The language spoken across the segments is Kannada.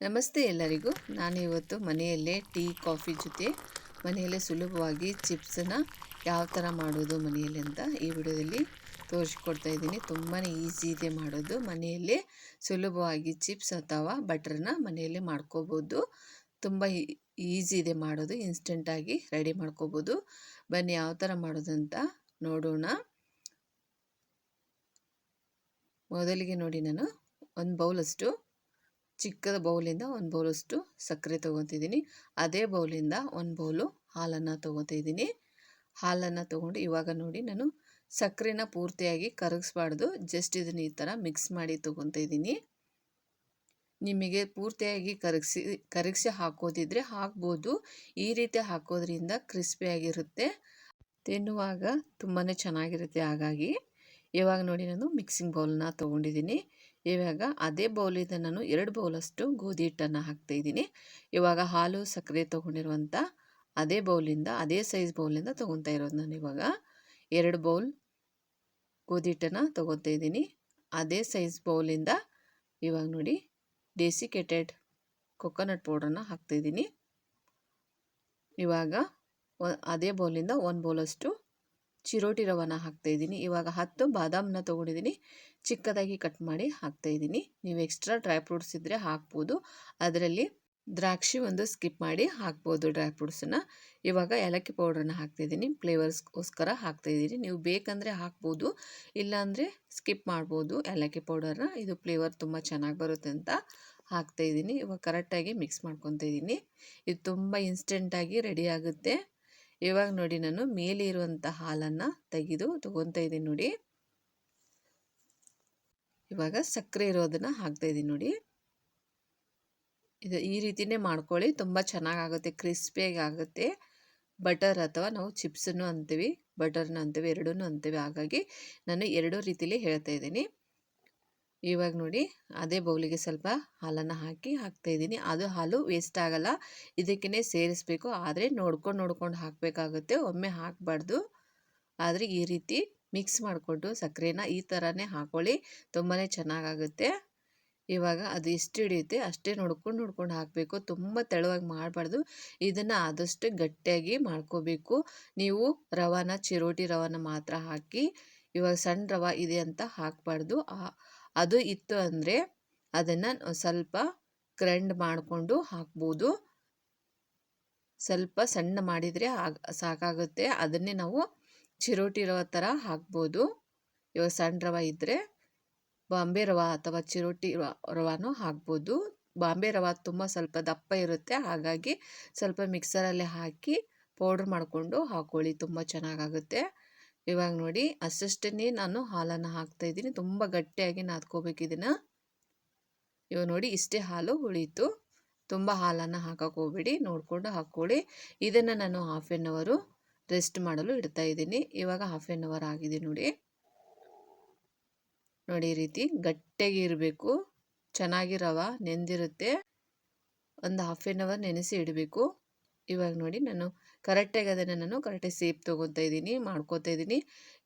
ನಮಸ್ತೆ ಎಲ್ಲರಿಗೂ. ನಾನು ಇವತ್ತು ಮನೆಯಲ್ಲೇ ಟೀ, ಕಾಫಿ ಜೊತೆ ಮನೆಯಲ್ಲೇ ಸುಲಭವಾಗಿ ಚಿಪ್ಸನ್ನ ಯಾವ ಥರ ಮಾಡೋದು ಮನೆಯಲ್ಲಿ ಅಂತ ಈ ವಿಡಿಯೋದಲ್ಲಿ ತೋರಿಸ್ಕೊಡ್ತಾ ಇದ್ದೀನಿ. ತುಂಬಾ ಈಸಿ ಇದೆ ಮಾಡೋದು. ಮನೆಯಲ್ಲೇ ಸುಲಭವಾಗಿ ಚಿಪ್ಸ್ ಅಥವಾ ಬಟ್ರನ್ನ ಮನೆಯಲ್ಲೇ ಮಾಡ್ಕೋಬೋದು. ತುಂಬ ಈಸಿ ಇದೆ ಮಾಡೋದು. ಇನ್ಸ್ಟೆಂಟಾಗಿ ರೆಡಿ ಮಾಡ್ಕೋಬೋದು. ಬನ್ನಿ ಯಾವ ಥರ ಮಾಡೋದು ಅಂತ ನೋಡೋಣ. ಮೊದಲಿಗೆ ನೋಡಿ ನಾನು ಒಂದು ಬೌಲಷ್ಟು ಚಿಕ್ಕದ ಬೌಲಿಂದ ಒಂದು ಬೌಲಷ್ಟು ಸಕ್ಕರೆ ತೊಗೊತಿದ್ದೀನಿ. ಅದೇ ಬೌಲಿಂದ ಒಂದು ಬೌಲು ಹಾಲನ್ನು ತೊಗೋತಿದ್ದೀನಿ. ಹಾಲನ್ನು ತೊಗೊಂಡು ಇವಾಗ ನೋಡಿ ನಾನು ಸಕ್ಕರೆನ ಪೂರ್ತಿಯಾಗಿ ಕರಗಿಸ್ಬಾರ್ದು. ಜಸ್ಟ್ ಇದನ್ನು ಈ ಥರ ಮಿಕ್ಸ್ ಮಾಡಿ ಇದ್ದೀನಿ ನಿಮಗೆ ಪೂರ್ತಿಯಾಗಿ ಕರಗಿಸಿ ಕರಗಿಸಿ ಹಾಕೋದಿದ್ರೆ ಹಾಕ್ಬೋದು. ಈ ರೀತಿ ಹಾಕೋದ್ರಿಂದ ಕ್ರಿಸ್ಪಿಯಾಗಿರುತ್ತೆ ತಿನ್ನುವಾಗ ತುಂಬಾ ಚೆನ್ನಾಗಿರುತ್ತೆ ಹಾಗಾಗಿ. ಇವಾಗ ನೋಡಿ ನಾನು ಮಿಕ್ಸಿಂಗ್ ಬೌಲ್ನ ತೊಗೊಂಡಿದ್ದೀನಿ. ಇವಾಗ ಅದೇ ಬೌಲಿಂದ ನಾನು ಎರಡು ಬೌಲಷ್ಟು ಗೋಧಿ ಹಿಟ್ಟನ್ನು ಹಾಕ್ತಾಯಿದ್ದೀನಿ. ಇವಾಗ ಹಾಲು ಸಕ್ಕರೆ ತೊಗೊಂಡಿರುವಂಥ ಅದೇ ಬೌಲಿಂದ, ಅದೇ ಸೈಜ್ ಬೌಲಿಂದ ತೊಗೊತಾ ಇರೋದು ನಾನು ಇವಾಗ. ಎರಡು ಬೌಲ್ ಗೋಧಿ ಹಿಟ್ಟನ್ನು ತೊಗೊತಾ ಇದ್ದೀನಿ ಅದೇ ಸೈಜ್ ಬೌಲಿಂದ ಇವಾಗ ನೋಡಿ ಡೆಸಿಕೇಟೆಡ್ ಕೊಕೊನಟ್ ಪೌಡ್ರನ್ನ ಹಾಕ್ತಾಯಿದ್ದೀನಿ. ಇವಾಗ ಅದೇ ಬೌಲಿಂದ ಒಂದು ಬೌಲಷ್ಟು ಚಿರೋಟಿ ರವನ ಹಾಕ್ತಾಯಿದ್ದೀನಿ ಇವಾಗ ಹತ್ತು ಬಾದಾಮನ್ನ ತೊಗೊಂಡಿದ್ದೀನಿ. ಚಿಕ್ಕದಾಗಿ ಕಟ್ ಮಾಡಿ ಹಾಕ್ತಾಯಿದ್ದೀನಿ ನೀವು ಎಕ್ಸ್ಟ್ರಾ ಡ್ರೈ ಫ್ರೂಟ್ಸ್ ಇದ್ದರೆ ಹಾಕ್ಬೋದು. ಅದರಲ್ಲಿ ದ್ರಾಕ್ಷಿ ಒಂದು ಸ್ಕಿಪ್ ಮಾಡಿ ಹಾಕ್ಬೋದು ಡ್ರೈ ಫ್ರೂಟ್ಸನ್ನು ಇವಾಗ ಏಲಕ್ಕಿ ಪೌಡ್ರನ್ನ ಹಾಕ್ತಾಯಿದ್ದೀನಿ ಫ್ಲೇವರ್ಸ್ಗೋಸ್ಕರ ಹಾಕ್ತಾಯಿದ್ದೀನಿ ನೀವು ಬೇಕಂದರೆ ಹಾಕ್ಬೋದು. ಇಲ್ಲಾಂದರೆ ಸ್ಕಿಪ್ ಮಾಡ್ಬೋದು. ಏಲಕ್ಕಿ ಪೌಡರ್ನ ಇದು ಫ್ಲೇವರ್ ತುಂಬ ಚೆನ್ನಾಗಿ ಬರುತ್ತೆ ಅಂತ ಹಾಕ್ತಾಯಿದ್ದೀನಿ ಇವಾಗ ಕರೆಕ್ಟಾಗಿ ಮಿಕ್ಸ್ ಮಾಡ್ಕೊತಾ ಇದ್ದೀನಿ. ಇದು ತುಂಬ ಇನ್ಸ್ಟೆಂಟಾಗಿ ರೆಡಿ ಆಗುತ್ತೆ. ಇವಾಗ ನೋಡಿ ನಾನು ಮೇಲೆ ಇರುವಂಥ ಹಾಲನ್ನು ತೆಗೆದು ತೊಗೊತಾ ಇದ್ದೀನಿ ನೋಡಿ. ಇವಾಗ ಸಕ್ಕರೆ ಇರೋದನ್ನು ಹಾಕ್ತಾ ಇದ್ದೀನಿ ನೋಡಿ. ಇದು ಈ ರೀತಿಯೇ ಮಾಡ್ಕೊಳ್ಳಿ, ತುಂಬ ಚೆನ್ನಾಗಾಗುತ್ತೆ, ಕ್ರಿಸ್ಪಿಯಾಗಿ ಆಗುತ್ತೆ. ಬಟರ್ ಅಥವಾ ನಾವು ಚಿಪ್ಸನ್ನು ಅಂತೀವಿ, ಬಟರ್ನ ಅಂತೀವಿ ಎರಡೂ ಅಂತೀವಿ. ಹಾಗಾಗಿ ನಾನು ಎರಡೂ ರೀತಿಲಿ ಹೇಳ್ತಾ ಇದ್ದೀನಿ. ಇವಾಗ ನೋಡಿ ಅದೇ ಬೌಲಿಗೆ ಸ್ವಲ್ಪ ಹಾಲನ್ನು ಹಾಕಿ ಹಾಕ್ತಾಯಿದ್ದೀನಿ ಅದು ಹಾಲು ವೇಸ್ಟ್ ಆಗಲ್ಲ. ಇದಕ್ಕೇ ಸೇರಿಸ್ಬೇಕು. ಆದರೆ ನೋಡ್ಕೊಂಡು ನೋಡ್ಕೊಂಡು ಹಾಕಬೇಕಾಗುತ್ತೆ. ಒಮ್ಮೆ ಹಾಕಬಾರ್ದು. ಆದರೆ ಈ ರೀತಿ ಮಿಕ್ಸ್ ಮಾಡಿಕೊಂಡು ಸಕ್ಕರೆನ ಈ ಥರನೇ ಹಾಕೊಳ್ಳಿ. ತುಂಬಾ ಚೆನ್ನಾಗಾಗುತ್ತೆ. ಇವಾಗ ಅದು ಎಷ್ಟು ಹಿಡಿಯುತ್ತೆ ಅಷ್ಟೇ ನೋಡ್ಕೊಂಡು ನೋಡ್ಕೊಂಡು ಹಾಕಬೇಕು. ತುಂಬ ತೆಳುವಾಗಿ ಮಾಡಬಾರ್ದು. ಇದನ್ನು ಆದಷ್ಟು ಗಟ್ಟಿಯಾಗಿ ಮಾಡ್ಕೋಬೇಕು. ನೀವು ರವಾನ ಚಿರೋಟಿ ರವಾನ ಮಾತ್ರ ಹಾಕಿ. ಇವಾಗ ಸಣ್ಣ ರವ ಇದೆ ಅಂತ ಹಾಕಬಾರ್ದು. ಅದು ಇತ್ತು ಅಂದರೆ ಅದನ್ನು ಸ್ವಲ್ಪ ಗ್ರೈಂಡ್ ಮಾಡಿಕೊಂಡು ಹಾಕ್ಬೋದು. ಸ್ವಲ್ಪ ಸಣ್ಣ ಮಾಡಿದರೆ ಸಾಕಾಗುತ್ತೆ. ಅದನ್ನೇ ನಾವು ಚಿರೋಟಿ ರವೆ ಥರ ಹಾಕ್ಬೋದು. ಇವಾಗ ಸಣ್ಣ ರವೆ ಇದ್ದರೆ ಬಾಂಬೆ ರವೆ ಅಥವಾ ಚಿರೋಟಿ ರವಾನು ಹಾಕ್ಬೋದು. ಬಾಂಬೆ ರವೆ ತುಂಬ ಸ್ವಲ್ಪ ದಪ್ಪ ಇರುತ್ತೆ. ಹಾಗಾಗಿ ಸ್ವಲ್ಪ ಮಿಕ್ಸರಲ್ಲಿ ಹಾಕಿ ಪೌಡ್ರ್ ಮಾಡಿಕೊಂಡು ಹಾಕ್ಕೊಳ್ಳಿ ತುಂಬ ಚೆನ್ನಾಗಾಗುತ್ತೆ. ಇವಾಗ ನೋಡಿ ಅಷ್ಟಷ್ಟನ್ನೇ ನಾನು ಹಾಲನ್ನು ಹಾಕ್ತಾ ಇದ್ದೀನಿ. ತುಂಬ ಗಟ್ಟಿಯಾಗಿ ನಾದ್ಕೋಬೇಕು ಇದನ್ನು. ಇವಾಗ ನೋಡಿ ಇಷ್ಟೇ ಹಾಲು ಉಳೀತು ತುಂಬ ಹಾಲನ್ನು ಹಾಕಕ್ಕೆ ಹೋಗ್ಬೇಡಿ. ನೋಡಿಕೊಂಡು ಹಾಕ್ಕೊಳ್ಳಿ. ಇದನ್ನು ನಾನು ಹಾಫ್ ಆನ್ ಅವರು ರೆಸ್ಟ್ ಮಾಡಲು ಇಡ್ತಾ ಇದ್ದೀನಿ. ಇವಾಗ ಹಾಫ್ ಆನ್ ಅವರ್ ಆಗಿದೆ ನೋಡಿ. ನೋಡಿ ಈ ರೀತಿ ಗಟ್ಟಿಯಾಗಿ ಇರಬೇಕು. ಚೆನ್ನಾಗಿ ರವ ನೆಂದಿರುತ್ತೆ. ಒಂದು ಹಾಫ್ ಆನ್ ಅವರ್ ನೆನೆಸಿ ಇಡಬೇಕು. ಇವಾಗ ನೋಡಿ ನಾನು ಕರೆಕ್ಟಾಗಿ ಅದನ್ನು ನಾನು ಕರೆಕ್ಟಾಗಿ ಸೇಪ್ ತೊಗೊತಾ ಇದ್ದೀನಿ ಮಾಡ್ಕೋತಾ ಇದ್ದೀನಿ.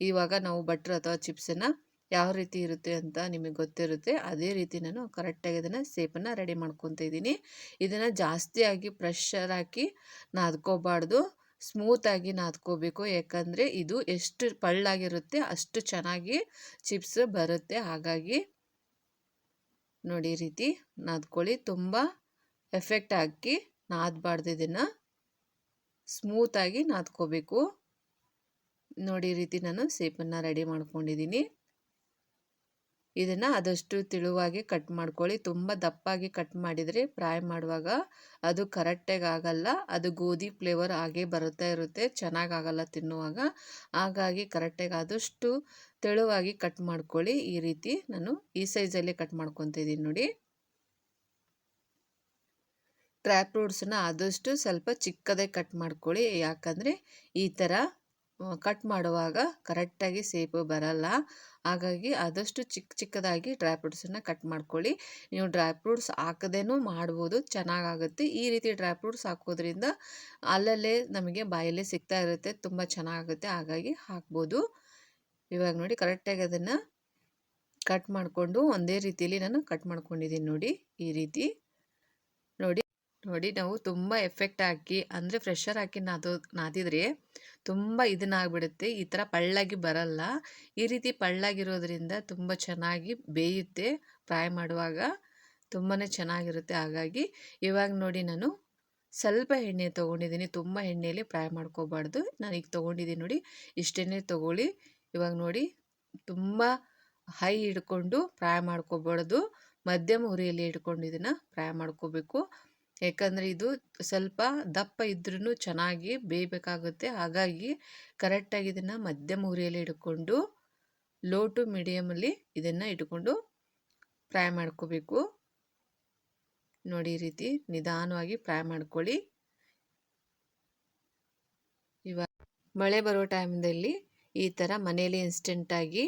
ಇವಾಗ ನಾವು ಬಟ್ರ್ ಅಥವಾ ಚಿಪ್ಸನ್ನು ಯಾವ ರೀತಿ ಇರುತ್ತೆ ಅಂತ ನಿಮಗೆ ಗೊತ್ತಿರುತ್ತೆ, ಅದೇ ರೀತಿ ನಾನು ಕರೆಕ್ಟಾಗಿ ಅದನ್ನು ಸೇಪನ್ನು ರೆಡಿ ಮಾಡ್ಕೊತಾ ಇದ್ದೀನಿ. ಇದನ್ನು ಜಾಸ್ತಿಯಾಗಿ ಪ್ರೆಷರ್ ಹಾಕಿ ನಾದ್ಕೋಬಾರ್ದು ಸ್ಮೂತಾಗಿ ನಾದ್ಕೋಬೇಕು ಯಾಕಂದರೆ ಇದು ಎಷ್ಟು ಪಳ್ಳಾಗಿರುತ್ತೆ ಅಷ್ಟು ಚೆನ್ನಾಗಿ ಚಿಪ್ಸ್ ಬರುತ್ತೆ. ಹಾಗಾಗಿ ನೋಡಿ ರೀತಿ ನಾದ್ಕೊಳ್ಳಿ. ತುಂಬ ಎಫೆಕ್ಟ್ ಹಾಕಿ ನಾದಬಾರ್ದು ಇದನ್ನು. ಸ್ಮೂತಾಗಿ ನಾದ್ಕೋಬೇಕು. ನೋಡಿ ರೀತಿ ನಾನು ಸೇಪನ್ನು ರೆಡಿ ಮಾಡ್ಕೊಂಡಿದ್ದೀನಿ. ಇದನ್ನು ಆದಷ್ಟು ತಿಳುವಾಗಿ ಕಟ್ ಮಾಡ್ಕೊಳ್ಳಿ. ತುಂಬ ದಪ್ಪಾಗಿ ಕಟ್ ಮಾಡಿದರೆ ಫ್ರೈ ಮಾಡುವಾಗ ಅದು ಕರೆಕ್ಟಾಗಿ ಆಗಲ್ಲ. ಅದು ಗೋಧಿ ಫ್ಲೇವರ್ ಹಾಗೆ ಬರುತ್ತಾ ಇರುತ್ತೆ. ಚೆನ್ನಾಗಾಗಲ್ಲ ತಿನ್ನುವಾಗ. ಹಾಗಾಗಿ ಕರೆಕ್ಟಾಗಿ ಆದಷ್ಟು ತೆಳುವಾಗಿ ಕಟ್ ಮಾಡ್ಕೊಳ್ಳಿ. ಈ ರೀತಿ ನಾನು ಈ ಸೈಜಲ್ಲೇ ಕಟ್ ಮಾಡ್ಕೊತಿದ್ದೀನಿ ನೋಡಿ. ಡ್ರೈ ಫ್ರೂಟ್ಸನ್ನ ಆದಷ್ಟು ಸ್ವಲ್ಪ ಚಿಕ್ಕದೇ ಕಟ್ ಮಾಡ್ಕೊಳ್ಳಿ. ಯಾಕಂದರೆ ಈ ಥರ ಕಟ್ ಮಾಡುವಾಗ ಕರೆಕ್ಟಾಗಿ ಸೇಪು ಬರಲ್ಲ. ಹಾಗಾಗಿ ಆದಷ್ಟು ಚಿಕ್ಕ ಚಿಕ್ಕದಾಗಿ ಡ್ರೈ ಫ್ರೂಟ್ಸನ್ನು ಕಟ್ ಮಾಡ್ಕೊಳ್ಳಿ. ನೀವು ಡ್ರೈ ಫ್ರೂಟ್ಸ್ ಹಾಕದೇನೂ ಮಾಡ್ಬೋದು, ಚೆನ್ನಾಗಾಗುತ್ತೆ. ಈ ರೀತಿ ಡ್ರೈ ಫ್ರೂಟ್ಸ್ ಹಾಕೋದ್ರಿಂದ ಅಲ್ಲಲ್ಲೇ ನಮಗೆ ಬಾಯಲ್ಲೇ ಸಿಗ್ತಾ ಇರುತ್ತೆ, ತುಂಬ ಚೆನ್ನಾಗುತ್ತೆ ಹಾಗಾಗಿ ಹಾಕ್ಬೋದು. ಇವಾಗ ನೋಡಿ, ಕರೆಕ್ಟಾಗಿ ಅದನ್ನು ಕಟ್ ಮಾಡಿಕೊಂಡು ಒಂದೇ ರೀತಿಯಲ್ಲಿ ನಾನು ಕಟ್ ಮಾಡ್ಕೊಂಡಿದ್ದೀನಿ ನೋಡಿ, ಈ ರೀತಿ. ನೋಡಿ. ನೋಡಿ ನಾವು ತುಂಬ ಎಫೆಕ್ಟ್ ಹಾಕಿ, ಅಂದರೆ ಫ್ರೆಶರ್ ಹಾಕಿ ನಾದೋ, ನಾದಿದ್ರೆ ತುಂಬ ಇದನ್ನಾಗ್ಬಿಡುತ್ತೆ. ಈ ಥರ ಪಳ್ಳಾಗಿ ಬರಲ್ಲ. ಈ ರೀತಿ ಪಳ್ಳಾಗಿರೋದ್ರಿಂದ ತುಂಬ ಚೆನ್ನಾಗಿ ಬೇಯುತ್ತೆ. ಫ್ರೈ ಮಾಡುವಾಗ ತುಂಬಾ ಚೆನ್ನಾಗಿರುತ್ತೆ. ಹಾಗಾಗಿ ಇವಾಗ ನೋಡಿ ನಾನು ಸ್ವಲ್ಪ ಎಣ್ಣೆ ತೊಗೊಂಡಿದ್ದೀನಿ. ತುಂಬ ಎಣ್ಣೆಯಲ್ಲಿ ಫ್ರೈ ಮಾಡ್ಕೋಬಾರ್ದು. ನಾನು ಈಗ ತೊಗೊಂಡಿದ್ದೀನಿ ನೋಡಿ. ಇಷ್ಟೆಣ್ಣೆ ತೊಗೊಳ್ಳಿ. ಇವಾಗ ನೋಡಿ ತುಂಬ ಹೈ ಹಿಡ್ಕೊಂಡು ಫ್ರೈ ಮಾಡ್ಕೋಬಾರ್ದು. ಮಧ್ಯಮ ಉರಿಯಲ್ಲಿ ಹಿಡ್ಕೊಂಡು ಇದನ್ನು ಫ್ರೈ ಮಾಡ್ಕೋಬೇಕು. ಯಾಕಂದರೆ ಇದು ಸ್ವಲ್ಪ ದಪ್ಪ ಇದ್ರೂ ಚೆನ್ನಾಗಿ ಬೇಯಬೇಕಾಗುತ್ತೆ. ಹಾಗಾಗಿ ಕರೆಕ್ಟಾಗಿ ಇದನ್ನು ಮಧ್ಯಮ ಉರಿಯಲ್ಲಿ ಇಟ್ಕೊಂಡು ಲೋ ಟು ಮೀಡಿಯಮಲ್ಲಿ ಇದನ್ನು ಇಟ್ಕೊಂಡು ಫ್ರೈ ಮಾಡ್ಕೋಬೇಕು. ನೋಡಿ ರೀತಿ ನಿಧಾನವಾಗಿ ಫ್ರೈ ಮಾಡ್ಕೊಳ್ಳಿ. ಇವಾಗ ಮಳೆ ಬರೋ ಟೈಮ್ದಲ್ಲಿ ಈ ಥರ ಮನೇಲಿ ಇನ್ಸ್ಟೆಂಟಾಗಿ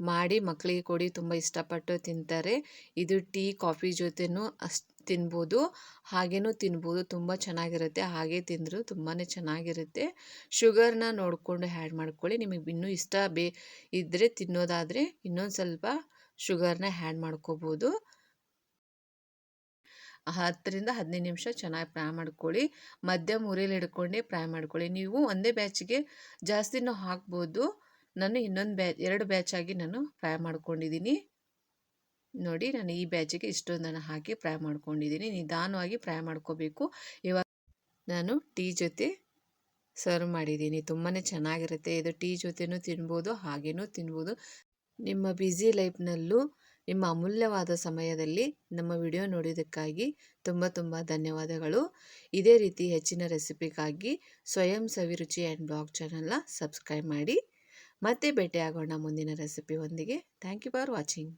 ಮಾಡಿ ಮಕ್ಕಳಿಗೆ ಕೊಡಿ, ತುಂಬ ಇಷ್ಟಪಟ್ಟು ತಿಂತಾರೆ. ಇದು ಟೀ, ಕಾಫಿ ಜೊತೆನೂ ಅಷ್ಟು ತಿನ್ಬೋದು. ಹಾಗೇನೂ ತಿನ್ಬೋದು. ತುಂಬ ಚೆನ್ನಾಗಿರುತ್ತೆ. ಹಾಗೆ ತಿಂದರೂ ತುಂಬಾ ಚೆನ್ನಾಗಿರುತ್ತೆ. ಶುಗರ್ನ ನೋಡಿಕೊಂಡು ಹ್ಯಾಡ್ ಮಾಡ್ಕೊಳ್ಳಿ. ನಿಮಗೆ ಇನ್ನೂ ಇಷ್ಟ ಬೇ ಇದ್ದರೆ ತಿನ್ನೋದಾದರೆ ಇನ್ನೊಂದು ಸ್ವಲ್ಪ ಶುಗರ್ನ ಹ್ಯಾಡ್ ಮಾಡ್ಕೋಬೋದು. ಹತ್ತರಿಂದ ಹದಿನೈದು ನಿಮಿಷ ಚೆನ್ನಾಗಿ ಫ್ರೈ ಮಾಡ್ಕೊಳ್ಳಿ. ಮಧ್ಯಮ ಉರಿಯಲ್ಲಿ ಹಿಡ್ಕೊಂಡೇ ಫ್ರೈ ಮಾಡ್ಕೊಳ್ಳಿ. ನೀವು ಒಂದೇ ಬ್ಯಾಚಿಗೆ ಜಾಸ್ತಿನೂ ಹಾಕ್ಬೋದು. ನಾನು ಇನ್ನೊಂದು ಬ್ಯಾ, ಎರಡು ಬ್ಯಾಚಾಗಿ ನಾನು ಫ್ರೈ ಮಾಡ್ಕೊಂಡಿದ್ದೀನಿ. ನೋಡಿ, ನಾನು ಈ ಬ್ಯಾಚಿಗೆ ಇಷ್ಟೊಂದನ್ನು ಹಾಕಿ ಫ್ರೈ ಮಾಡ್ಕೊಂಡಿದ್ದೀನಿ. ನಿಧಾನವಾಗಿ ಫ್ರೈ ಮಾಡ್ಕೋಬೇಕು. ಇವಾಗ ನಾನು ಟೀ ಜೊತೆ ಸರ್ವ್ ಮಾಡಿದ್ದೀನಿ. ತುಂಬಾ ಚೆನ್ನಾಗಿರುತ್ತೆ. ಇದು ಟೀ ಜೊತೆನೂ ತಿನ್ಬೋದು, ಹಾಗೇನೂ ತಿನ್ಬೋದು. ನಿಮ್ಮ ಬ್ಯುಸಿ ಲೈಫ್ನಲ್ಲೂ ನಿಮ್ಮ ಅಮೂಲ್ಯವಾದ ಸಮಯದಲ್ಲಿ ನಮ್ಮ ವಿಡಿಯೋ ನೋಡಿದ್ದಕ್ಕಾಗಿ ತುಂಬ ತುಂಬ ಧನ್ಯವಾದಗಳು. ಇದೇ ರೀತಿ ಹೆಚ್ಚಿನ ರೆಸಿಪಿಗಾಗಿ ಸ್ವಯಂ ಸವಿರುಚಿ ಆ್ಯಂಡ್ ಬ್ಲಾಗ್ ಚಾನಲ್ನ ಸಬ್ಸ್ಕ್ರೈಬ್ ಮಾಡಿ. ಮತ್ತೆ ಭೇಟಿಯಾಗೋಣ ಮುಂದಿನ ರೆಸಿಪಿ ಒಂದಿಗೆ ಥ್ಯಾಂಕ್ ಯು ಫಾರ್ ವಾಚಿಂಗ್